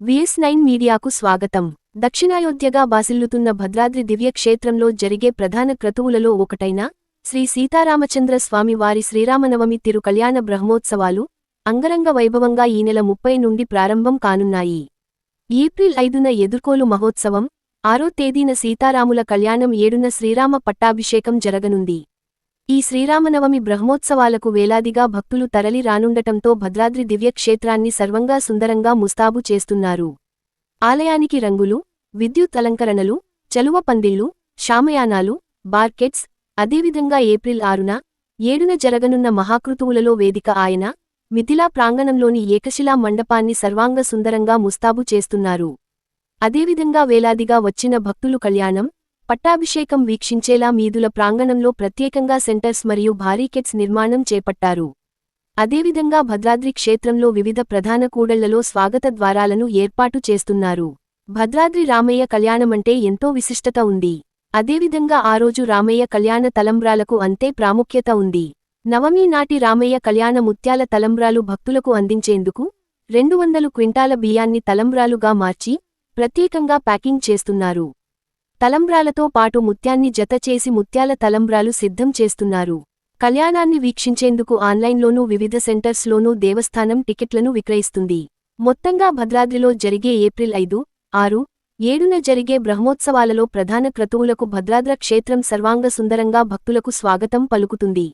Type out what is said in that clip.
VS nine మీడియాకు స్వాగతం. దక్షిణాయోధ్యగా బాసిల్లుతున్న భద్రాద్రి దివ్యక్షేత్రంలో జరిగే ప్రధాన క్రతువులలో ఒకటైన శ్రీ సీతారామచంద్ర స్వామి వారి శ్రీరామనవమి తిరు కళ్యాణ బ్రహ్మోత్సవాలు అంగరంగ వైభవంగా ఈ నెల ముప్పై నుండి ప్రారంభం కానున్నాయి. ఏప్రిల్ ఐదున ఎదుర్కోలు మహోత్సవం ఆరో తేదీన సీతారాముల కళ్యాణం ఏడున శ్రీరామ పట్టాభిషేకం జరగనుంది. ఈ శ్రీరామనవమి బ్రహ్మోత్సవాలకు వేలాదిగా భక్తులు తరలి రానుండటంతో భద్రాద్రి దివ్యక్షేత్రాన్ని సర్వంగా సుందరంగా ముస్తాబు చేస్తున్నారు. ఆలయానికి రంగులు విద్యుత్ అలంకరణలు చలువ పందిళ్ళు శామయానాలు బార్కెట్స్ అదేవిధంగా ఏప్రిల్ ఆరున ఏడున జరగనున్న మహాకృతువులలో వేదిక ఆయన మిథిలా ప్రాంగణంలోని ఏకశిలా మండపాన్ని సర్వాంగ సుందరంగా ముస్తాబు చేస్తున్నారు. అదేవిధంగా వేలాదిగా వచ్చిన భక్తులు కళ్యాణం పట్టాభిషేకం వీక్షించేలా మీదుల ప్రాంగణంలో ప్రత్యేకంగా సెంటర్స్ మరియు భారీకెట్స్ నిర్మాణం చేపట్టారు. అదేవిధంగా భద్రాద్రి క్షేత్రంలో వివిధ ప్రధాన కూడళ్ళలో స్వాగత ద్వారాలను ఏర్పాటు చేస్తున్నారు. భద్రాద్రి రామయ్య కళ్యాణమంటే ఎంతో విశిష్టత ఉంది. అదేవిధంగా ఆ రోజు రామయ్య కళ్యాణ తలంబ్రాలకు అంతే ప్రాముఖ్యత ఉంది. నవమి నాటి రామయ్య కళ్యాణ ముత్యాల తలంబ్రాలు భక్తులకు అందించేందుకు రెండు వందలు క్వింటాల బియ్యాన్ని తలంబ్రాలుగా మార్చి ప్రత్యేకంగా ప్యాకింగ్ చేస్తున్నారు. తలంబ్రాలతో పాటు ముత్యాన్ని జత చేసి ముత్యాల తలంబ్రాలు సిద్ధం చేస్తున్నారు. కళ్యాణాన్ని వీక్షించేందుకు ఆన్లైన్లోనూ వివిధ సెంటర్స్లోనూ దేవస్థానం టికెట్లను విక్రయిస్తుంది. మొత్తంగా భద్రాద్రిలో జరిగే ఏప్రిల్ ఐదు ఆరు ఏడున జరిగే బ్రహ్మోత్సవాలలో ప్రధాన క్రతువులకు భద్రాద్ర క్షేత్రం సర్వాంగ సుందరంగా భక్తులకు స్వాగతం పలుకుతుంది.